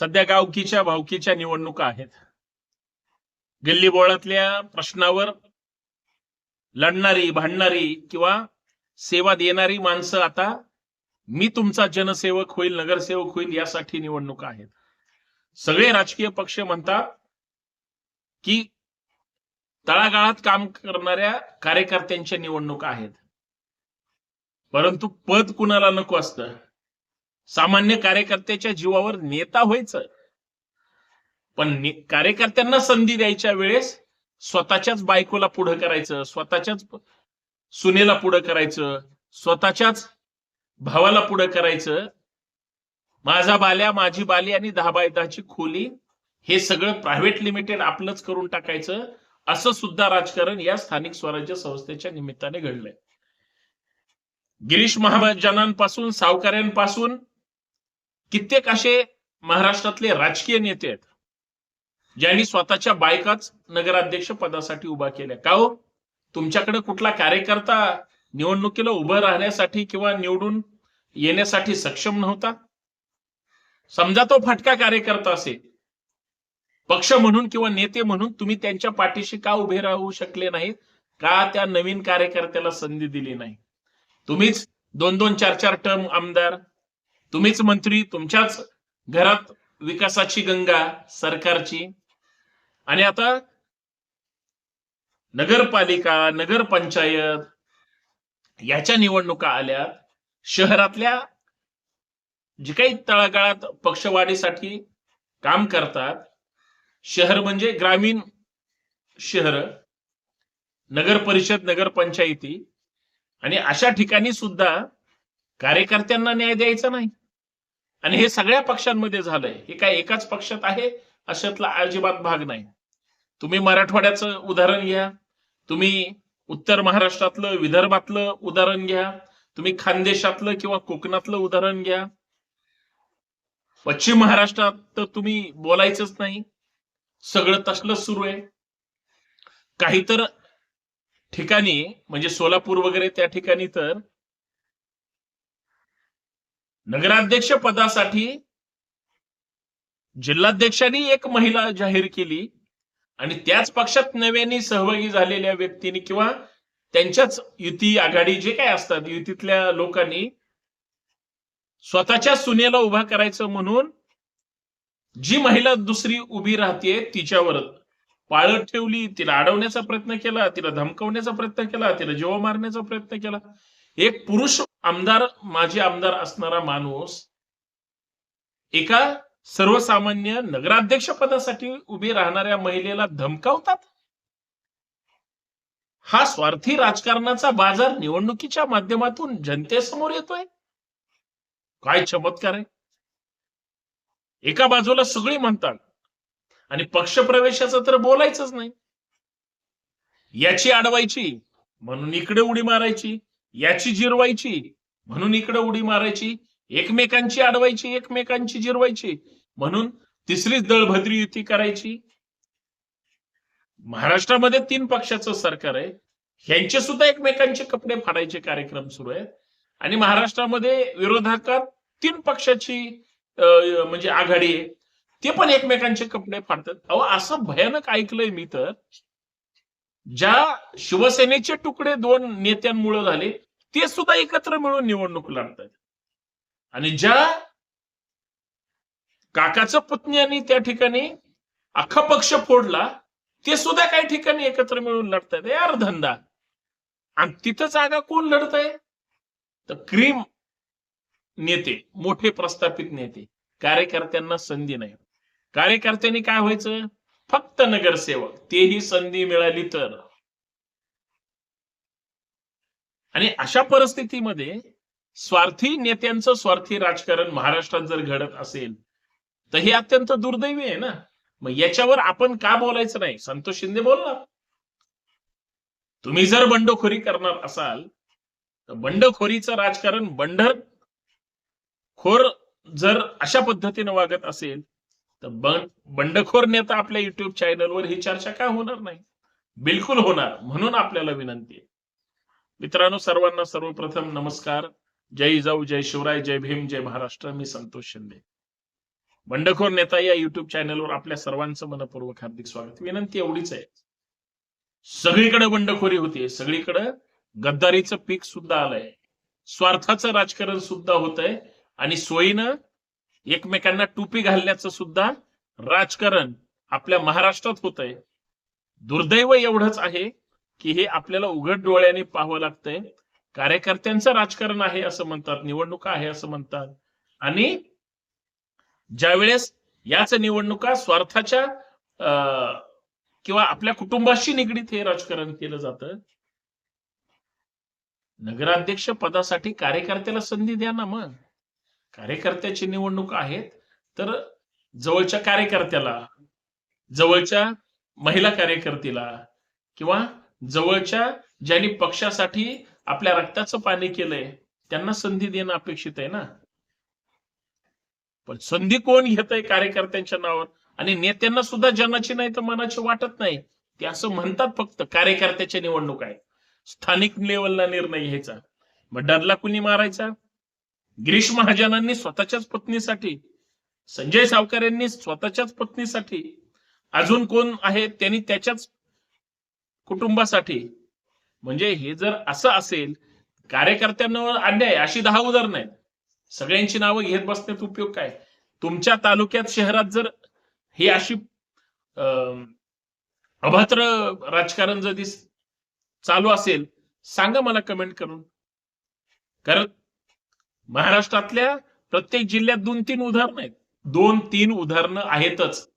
सध्या गावकीच्या भावकीच्या निवडणुका आहेत. गल्ली बोळातल्या प्रश्नावर लढणारी भांडणारी किंवा सेवा देणारी माणसं आता मी तुमचा जनसेवक होईल नगरसेवक होईल यासाठी निवडणुका आहेत. सगळे राजकीय पक्ष म्हणतात की तळागाळात काम करणाऱ्या कार्यकर्त्यांच्या निवडणुका आहेत. परंतु पद कुणाला नको असतं? सामान्य कार्यकर्त्याच्या जीवावर नेता व्हायचं. पण ने- कार्यकर्त्यांना संधी द्यायच्या वेळेस स्वतःच्याच बायकोला पुढं करायचं स्वतःच्याच सुनेला पुढं करायचं स्वतःच्याच भावाला पुढं करायचं. माझा बाल्या माझी बाली आणि दहा बाय दहाची खोली हे सगळं प्रायव्हेट लिमिटेड आपलंच करून टाकायचं. असं सुद्धा राजकारण या स्थानिक स्वराज्य संस्थेच्या निमित्ताने घडलंय. गिरीश महाजनांपासून सावकाऱ्यांपासून कित्येक असे महाराष्ट्रातले राजकीय नेते आहेत ज्यांनी स्वतःच्या बायकाच नगराध्यक्ष पदासाठी उभा केल्या. का हो? तुमच्याकडे कुठला कार्यकर्ता निवडणुकीला उभं राहण्यासाठी किंवा निवडून येण्यासाठी सक्षम नव्हता? समजा तो फटका कार्यकर्ता असेल पक्ष म्हणून किंवा नेते म्हणून तुम्ही त्यांच्या पाठीशी का उभे राहू शकले नाहीत? का त्या नवीन कार्यकर्त्याला संधी दिली नाही? तुम्हीच दोन दोन चार चार टर्म आमदार तुम्हीच मंत्री तुमच्याच घरात विकासाची गंगा सरकारची. आणि आता नगरपालिका नगरपंचायत याच्या निवडणुका आल्या. शहरातल्या जे काही तळागाळात पक्षवाढीसाठी काम करतात शहर म्हणजे ग्रामीण शहर नगर परिषद नगरपंचायती आणि अशा ठिकाणी सुद्धा कार्यकर्त्यांना न्याय द्यायचा नाही. आणि हे सगळ्या पक्षांमध्ये झालंय. हे काय एकाच पक्षात आहे? अशातला अजिबात भाग नाही. तुम्ही मराठवाड्याचं उदाहरण घ्या. तुम्ही उत्तर महाराष्ट्रातलं विदर्भातलं उदाहरण घ्या. तुम्ही खानदेशातलं किंवा कोकणातलं उदाहरण घ्या. पश्चिम महाराष्ट्रात तर तुम्ही बोलायचंच नाही. सगळं तसलंच सुरू आहे. काही तर ठिकाणी म्हणजे सोलापूर वगैरे त्या ठिकाणी तर नगराध्यक्ष पदासाठी जिल्हाध्यक्षांनी एक महिला जाहीर केली आणि त्याच पक्षात नव्याने सहभागी झालेल्या व्यक्तीने किंवा त्यांच्याच युती आघाडी जे काय असतात युतीतल्या लोकांनी स्वतःच्या सुनेला उभा करायचं म्हणून जी महिला दुसरी उभी राहते तिच्यावर पाळत ठेवली तिला अडवण्याचा प्रयत्न केला तिला धमकवण्याचा प्रयत्न केला तिला जीव मारण्याचा प्रयत्न केला. एक पुरुष आमदार माजी आमदार असणारा माणूस एका सर्वसामान्य नगराध्यक्ष पदासाठी उभी राहणाऱ्या महिलेला धमकावतात? हा स्वार्थी राजकारणाचा बाजार निवडणुकीच्या माध्यमातून जनतेसमोर येतोय? काय चमत्कार आहे. एका बाजूला सगळी म्हणतात आणि पक्षप्रवेशाचं तर बोलायचंच नाही. याची अडवायची म्हणून इकडे उडी मारायची. याची जिरवायची. म्हणून इकडे उडी मारायची. एकमेकांची अडवायची एकमेकांची जिरवायची. म्हणून तिसरीच दळभद्री युती करायची. महाराष्ट्रामध्ये तीन पक्षाचं सरकार आहे. ह्यांचे सुद्धा एकमेकांचे कपडे फाडायचे कार्यक्रम सुरू आहेत. आणि महाराष्ट्रामध्ये विरोधकात तीन पक्षाची म्हणजे आघाडी आहे. ते पण एकमेकांचे कपडे फाडतात. अहो असं भयानक ऐकलंय मी तर. ज्या शिवसेनेचे तुकडे दोन नेत्यांमुळे झाले ते सुद्धा एकत्र मिळून निवडणूक लढतात आणि ज्या काकाचं पुतण्यानी त्या ठिकाणी अख्खा पक्ष फोडला ते सुद्धा काही ठिकाणी एकत्र मिळून लढतात यार धंदा आणि तिथं जागा कोण लढत आहे तर क्रीम नेते मोठे प्रस्थापित नेते कार्यकर्त्यांना संधी नाही. कार्यकर्त्यांनी काय व्हायचं? फक्त नगरसेवक तेही संधी मिळाली तर. आणि अशा परिस्थितीमध्ये स्वार्थी नेत्यांचं स्वार्थी राजकारण महाराष्ट्रात जर घडत असेल तर हे अत्यंत दुर्दैवी आहे ना. मग याच्यावर आपण का बोलायचं नाही? संतोष शिंदे बोलला. तुम्ही जर बंडखोरी करणार असाल तर बंडखोरीचं राजकारण बंडर खोर जर अशा पद्धतीने वागत असेल तर बंडखोर नेता आपल्या युट्यूब चॅनलवर ही चर्चा काय होणार नाही? बिलकुल होणार म्हणून आपल्याला विनंती आहे. मित्रांनो सर्वांना सर्वप्रथम नमस्कार. जय जाऊ जय शिवराय जय भीम जय महाराष्ट्र. मी संतोष शिंदे. बंडखोर नेता या युट्यूब चॅनलवर आपल्या सर्वांचं मनपूर्वक हार्दिक स्वागत. विनंती एवढीच आहे. सगळीकडे बंडखोरी होती. सगळीकडे गद्दारीचं पीक सुद्धा आलंय. स्वार्थाचं राजकारण सुद्धा होत आहे आणि सोयीनं एकमेकांना टोपी घालण्याचं सुद्धा राजकारण आपल्या महाराष्ट्रात होत आहे दुर्दैव एवढंच आहे की हे आपल्याला उघड डोळ्याने पाहावं लागतंय. कार्यकर्त्यांचं राजकारण आहे असं म्हणतात निवडणुका आहे असं म्हणतात. आणि ज्यावेळेस याच निवडणुका स्वार्थाच्या अं, किंवा आपल्या कुटुंबाशी निगडीत हे राजकारण केलं जातं नगराध्यक्ष पदासाठी कार्यकर्त्याला संधी द्या ना मग. कार्यकर्त्याची निवडणूक आहेत तर जवळच्या कार्यकर्त्याला जवळच्या महिला कार्यकर्तीला किंवा जवळच्या ज्यांनी पक्षासाठी आपल्या रक्ताचं पाणी केलंय त्यांना संधी देणं अपेक्षित आहे ना? पण संधी कोण घेत आहे कार्यकर्त्यांच्या नावावर? आणि नेत्यांना सुद्धा जनाची नाही तर मनाची वाटत नाही. ते असं म्हणतात फक्त कार्यकर्त्याच्या निवडणूक आहे. स्थानिक लेवलला निर्णय घ्यायचा. मग डरला कुणी मारायचा? गिरीश महाजनांनी स्वतःच्याच पत्नीसाठी संजय सावकार यांनी स्वतःच्याच पत्नीसाठी अजून कोण आहे त्यांनी त्याच्याच कुटुंबासाठी. म्हणजे हे जर असं असेल कार्यकर्त्यांवर अन्याय अशी दहा उदाहरणं आहेत. सगळ्यांची नावं घेत बसण्यात उपयोग काय? तुमच्या तालुक्यात शहरात जर ही अशी अं, अभद्र राजकारण जर दिस चालू असेल सांगा मला कमेंट करून. कारण महाराष्ट्रातल्या प्रत्येक जिल्ह्यात दोन तीन उदाहरणं आहेत. दोन तीन उदाहरणं आहेतच.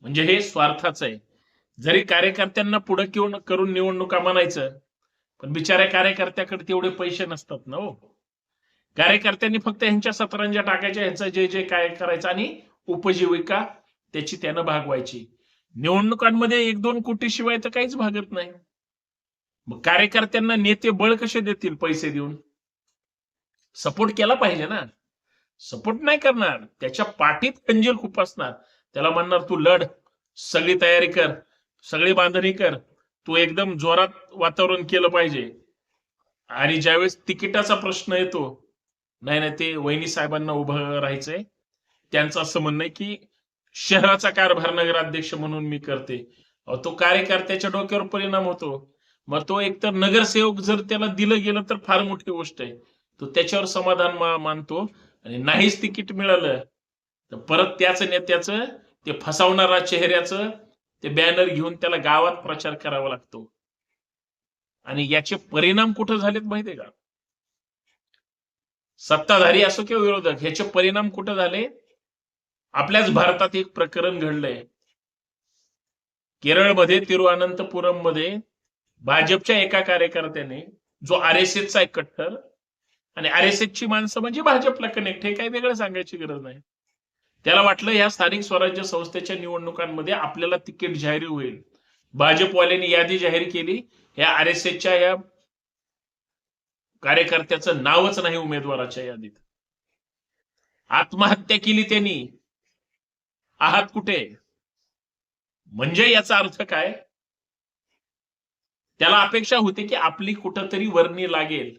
म्हणजे हे स्वार्थाचं आहे. जरी कार्यकर्त्यांना पुढे किंवा करून निवडणुका म्हणायचं पण बिचाऱ्या कार्यकर्त्याकडे तेवढे पैसे नसतात ना हो. कार्यकर्त्यांनी फक्त ह्यांच्या सतरंजा टाकायच्या ह्यांचं जे जे काय करायचं आणि उपजीविका त्याची त्यानं भागवायची. निवडणुकांमध्ये एक दोन कोटी शिवाय तर काहीच भागत नाही. मग कार्यकर्त्यांना नेते बळ कसे देतील पैसे देऊन? सपोर्ट केला पाहिजे ना. सपोर्ट नाही करणार. त्याच्या पाठीत खंजीर खूप असणार. त्याला म्हणणार तू लढ. सगळी तयारी कर. सगळी बांधणी कर. तू एकदम जोरात वातावरण केलं पाहिजे. आणि ज्यावेळेस तिकिटाचा प्रश्न येतो नाही नाही ते वहिनी साहेबांना उभं राहायचंय. त्यांचं असं म्हणणं आहे की शहराचा कारभार नगराध्यक्ष म्हणून मी करते. तो कार्यकर्त्याच्या डोक्यावर परिणाम होतो. मग तो एकतर नगरसेवक जर त्याला दिलं गेलं तर फार मोठी गोष्ट आहे. तो त्याच्यावर समाधान मानतो आणि नाहीच तिकीट मिळालं तर परत त्याच नेत्याचं ते फसवणारा चेहऱ्याचं ते बॅनर घेऊन त्याला गावात प्रचार करावा लागतो. आणि याचे परिणाम कुठं झालेत माहितीये का? सत्ताधारी असो किंवा विरोधक ह्याचे परिणाम कुठं झाले? आपल्याच भारतात एक प्रकरण घडलंय. केरळमध्ये तिरुअनंतपुरममध्ये भाजपच्या एका कार्यकर्त्याने जो आर एस एसचा एक कट्टर आणि आर एस ची माणसं म्हणजे भाजपला कनेक्ट हे काही वेगळं सांगायची गरज नाही. त्याला वाटलं या स्थानिक स्वराज्य संस्थेच्या निवडणुकांमध्ये आपल्याला तिकीट जाहीर होईल. भाजपवाल्यांनी यादी जाहीर केली. या आर एस एसच्या या कार्यकर्त्याचं नावच नाही उमेदवाराच्या यादीत. आत्महत्या केली त्यांनी. आहात कुठे? म्हणजे याचा अर्थ काय? त्याला अपेक्षा होती की आपली कुठंतरी वर्णी लागेल.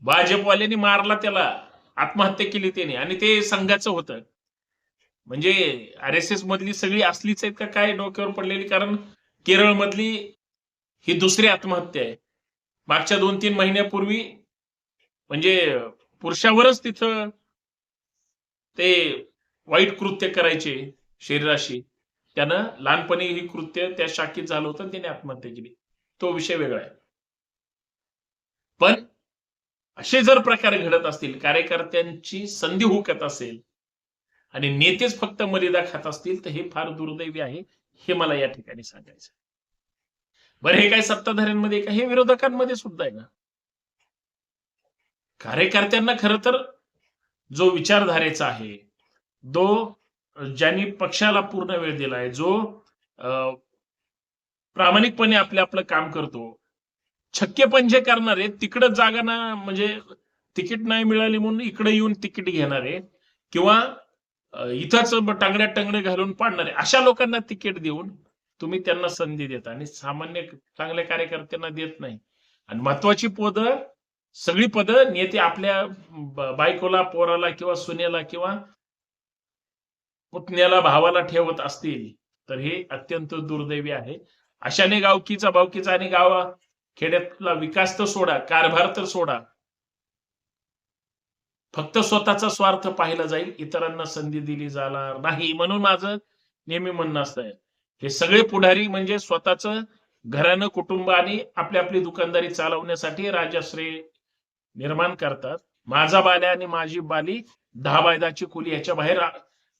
भाजपवाल्यांनी मारला त्याला आत्महत्या केली त्याने. आणि ते संघाचं होतं. म्हणजे आर एस एस मधली सगळी असलीच आहेत का काय डोक्यावर पडलेली? कारण केरळ मधली ही दुसरी आत्महत्या आहे. मागच्या दोन तीन महिन्यापूर्वी म्हणजे पुरुषावरच तिथं ते वाईट कृत्य करायचे शरीराशी. त्यानं लहानपणी ही कृत्य त्या शाखेत झालं होतं त्याने आत्महत्या केली. तो विषय वेगळा आहे. पण असे जर प्रकार घडत असतील कार्यकर्त्यांची संधी हुकत असेल आणि नेतेच फक्त मर्यादा खात असतील तर हे फार दुर्दैवी आहे. हे मला या ठिकाणी सांगायचं बरं हे काय सत्ताधाऱ्यांमध्ये का? हे विरोधकांमध्ये सुद्धा आहे ना? कार्यकर्त्यांना खरं तर जो विचारधारेचा आहे जो ज्यांनी पक्षाला पूर्ण वेळ दिलाय जो अं, प्रामाणिकपणे आपलं आपलं काम करतो छक्के पंजे करणारे तिकडं जागा ना म्हणजे तिकीट नाही मिळाली म्हणून इकडे येऊन तिकीट घेणारे किंवा इथंच टांगड्या टंगडे घालून पाडणारे अशा लोकांना तिकीट देऊन तुम्ही त्यांना संधी देता. आणि सामान्य चांगल्या कार्यकर्त्यांना देत नाही. आणि महत्वाची पदं सगळी पदं नेते आपल्या बायकोला पोराला किंवा सुनेला किंवा पुतण्याला भावाला ठेवत असतील तर हे अत्यंत दुर्दैवी आहे. अशाने गावकीचा भावकीचा आणि गावा खेड्यातला विकास तर सोडा कारभार तर सोडा. फक्त स्वतःचा स्वार्थ पाहिला जाईल इतरांना संधी दिली जाणार नाही म्हणून माझं नेहमी म्हणणं असतं हे सगळे पुढारी म्हणजे स्वतःच घरानं कुटुंब आणि आपली आपली दुकानदारी चालवण्यासाठी राजाश्रय निर्माण करतात. माझा बाल्या आणि माझी बाली दहा बायदाची कुली याच्या बाहेर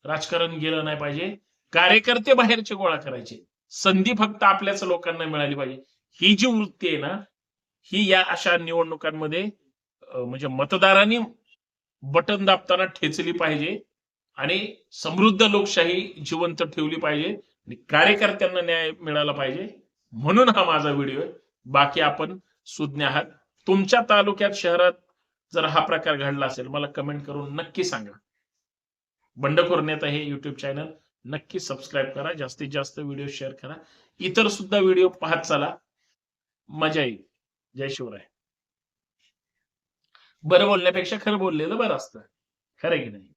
राजकारण गेलं नाही पाहिजे. कार्यकर्ते बाहेरचे गोळा करायचे. संधी फक्त आपल्याच लोकांना मिळाली पाहिजे. ही जी वृत्ती आहे ना ही या अशा निवडणुकांमध्ये म्हणजे मतदारांनी बटन दाबताना ठेचली पाहिजे आणि समृद्ध लोकशाही जिवंत ठेवली पाहिजे आणि कार्यकर्त्यांना न्याय मिळाला पाहिजे. म्हणून हा माझा व्हिडिओ आहे. बाकी आपण सुज्ञ आहात. तुमच्या तालुक्यात शहरात जर हा प्रकार घडला असेल मला कमेंट करून नक्की सांगा. बंडखोर नेता हे युट्यूब चॅनल नक्की सबस्क्राईब करा. जास्तीत जास्त व्हिडिओ शेअर करा. इतर सुद्धा व्हिडिओ पाहत चला. मजा येईल. जय शिवराय. बरं बोलण्यापेक्षा खरं बोललेलं बरं असतं. खरं की नाही?